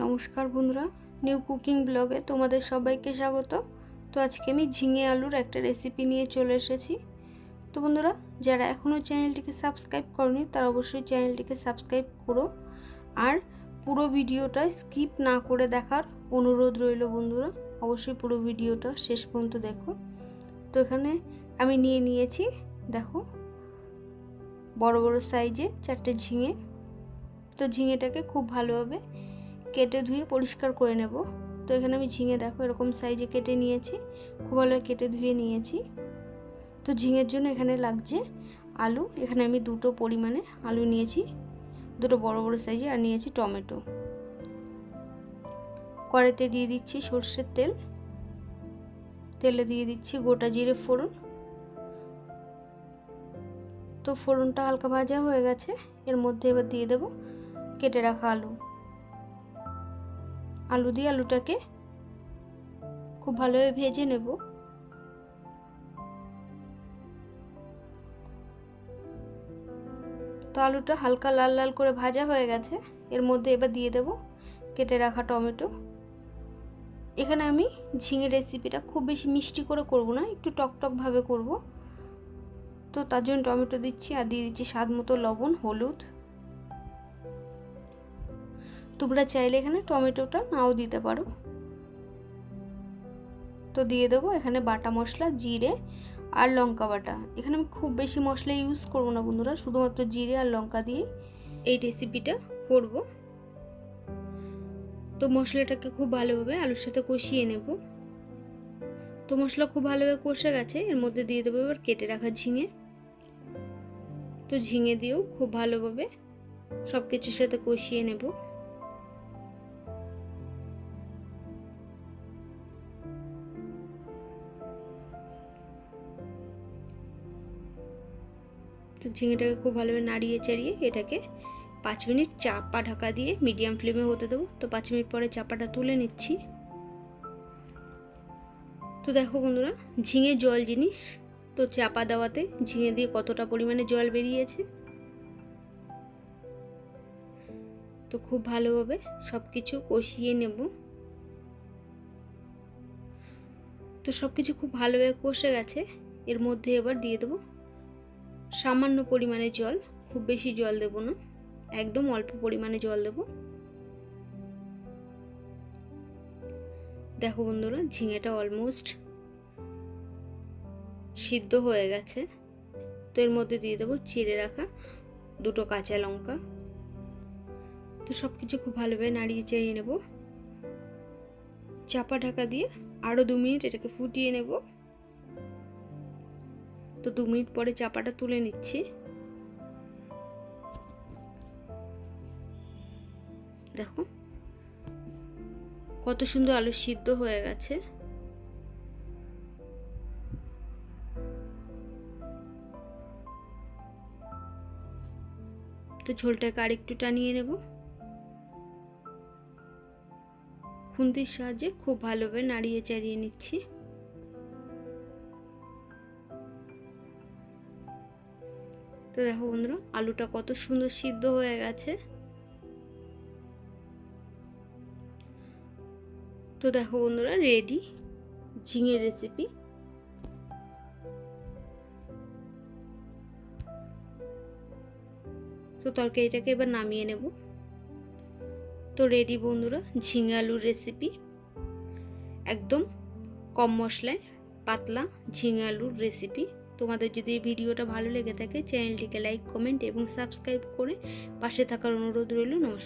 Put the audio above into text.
নমস্কার বন্ধুরা new cooking ব্লগে তোমাদের সবাইকে স্বাগত। তো আজকে আমি ঝিঙে আলুর একটা রেসিপি নিয়ে চলে এসেছি। তো বন্ধুরা, যারা এখনও চ্যানেলটিকে সাবস্ক্রাইব করনি, তারা অবশ্যই চ্যানেলটিকে সাবস্ক্রাইব করো। আর পুরো ভিডিওটা স্কিপ না করে দেখার অনুরোধ রইল বন্ধুরা, অবশ্যই পুরো ভিডিওটা শেষ পর্যন্ত দেখো। তো এখানে আমি নিয়ে নিয়েছি, দেখো, বড় বড় সাইজে চারটে ঝিঙে। তো ঝিঙেটাকে খুব ভালোভাবে কেটে ধুয়ে পরিষ্কার করে নেব। তো এখানে আমি ঝিঙে দেখো এরকম সাইজে কেটে নিয়েছি। খুব ভালো কেটে ধুয়ে নিয়েছি। তো ঝিঙের জন্য এখানে লাগছে আলু। এখানে আমি দুটো পরিমাণে আলু নিয়েছি। দুটো বড় বড় সাইজে আর নিয়েছি টমেটো। কড়াইতে দিয়ে দিচ্ছি সর্ষের তেল। তেলে দিয়ে দিচ্ছি গোটা জিরে ফোড়ন। তো ফোড়নটা হালকা ভাজা হয়ে গেছে। এর মধ্যে এবার দিয়ে দেব কেটে রাখা আলু। আলু দিয়ে আলুটাকে খুব ভালোভাবে ভেজে নেব। তো আলুটা হালকা লাল লাল করে ভাজা হয়ে গেছে। এর মধ্যে এবার দিয়ে দেব কেটে রাখা টমেটো। এখানে আমি ঝিঙে রেসিপিটা খুব বেশি মিষ্টি করে করব না, একটু টকটকভাবে করব। তো তার জন্য টমেটো দিচ্ছি আর দিয়ে দিচ্ছি স্বাদ মতো লবণ, হলুদ। তোমরা চাইলে এখানে টমেটোটা নাও দিতে পারো। তো দিয়ে দেবো এখানে বাটা মশলা, জিরে আর লঙ্কা বাটা। এখানে আমি খুব বেশি মশলা ইউজ করব না বন্ধুরা, শুধুমাত্র জিরে আর লঙ্কা দিয়ে এই রেসিপিটা করব। তো মশলাটাকে খুব ভালোভাবে আলুর সাথে কষিয়ে নেব। তো মশলা খুব ভালোভাবে কষে গেছে, এর মধ্যে দিয়ে দেবো এবার কেটে রাখা ঝিঙে। তো ঝিঙে দিয়েও খুব ভালোভাবে সব কিছুর সাথে কষিয়ে নেব। তো ঝিঙেটাকে খুব ভালোভাবে নাড়িয়ে চাড়িয়ে এটাকে পাঁচ মিনিট চাপা ঢাকা দিয়ে মিডিয়াম ফ্লেমে হতে দেবো। তো পাঁচ মিনিট পরে চাপাটা তুলে নিচ্ছি। তো দেখো বন্ধুরা, ঝিঙে জল জিনিস। তো চাপা দেওয়াতে ঝিঙে দিয়ে কতটা পরিমাণে জল বেরিয়েছে। তো খুব ভালোভাবে সব কিছু কষিয়ে নেব। তো সব কিছু খুব ভালোভাবে কষে গেছে। এর মধ্যে এবার দিয়ে দেবো সামান্য পরিমাণে জল, খুব বেশি জল দেব না, একদম অল্প পরিমাণে জল দেব। দেখো বন্ধুরা, ঝিঙেটা অলমোস্ট সিদ্ধ হয়ে গেছে। তো এর মধ্যে দিয়ে দেবো চিড়ে রাখা দুটো কাঁচা লঙ্কা। তো সব কিছু খুব ভালোভাবে নাড়িয়ে চেড়িয়ে নেব। চাপা ঢাকা দিয়ে আরও দু মিনিট এটাকে ফুটিয়ে নেব। তো দু মিনিট পরে চাপাটা তুলে নিচ্ছি। দেখো, কত সুন্দর আলু সিদ্ধ হয়ে গেছে। তো ঝোলটাকে আরেকটু টানিয়ে নেব। খুন্তির সাহায্যে খুব ভালোভাবে নাড়িয়ে চাড়িয়ে নিচ্ছি। তো দেখো বন্ধুরা, আলুটা কত সুন্দর সিদ্ধ হয়ে গেছে। তো দেখো বন্ধুরা রেডি ঝিঙের রেসিপি তো তরকারিটাকে এবার নামিয়ে নেব। তো রেডি বন্ধুরা, ঝিঙে আলুর রেসিপি একদম কম মশলায় পাতলা ঝিঙে আলুর রেসিপি তোমাদের যদি ভিডিওটা ভালো লেগে থাকে, চ্যানেলটিকে লাইক কমেন্ট এবং সাবস্ক্রাইব করে পাশে থাকার অনুরোধ রইল। নমস্কার।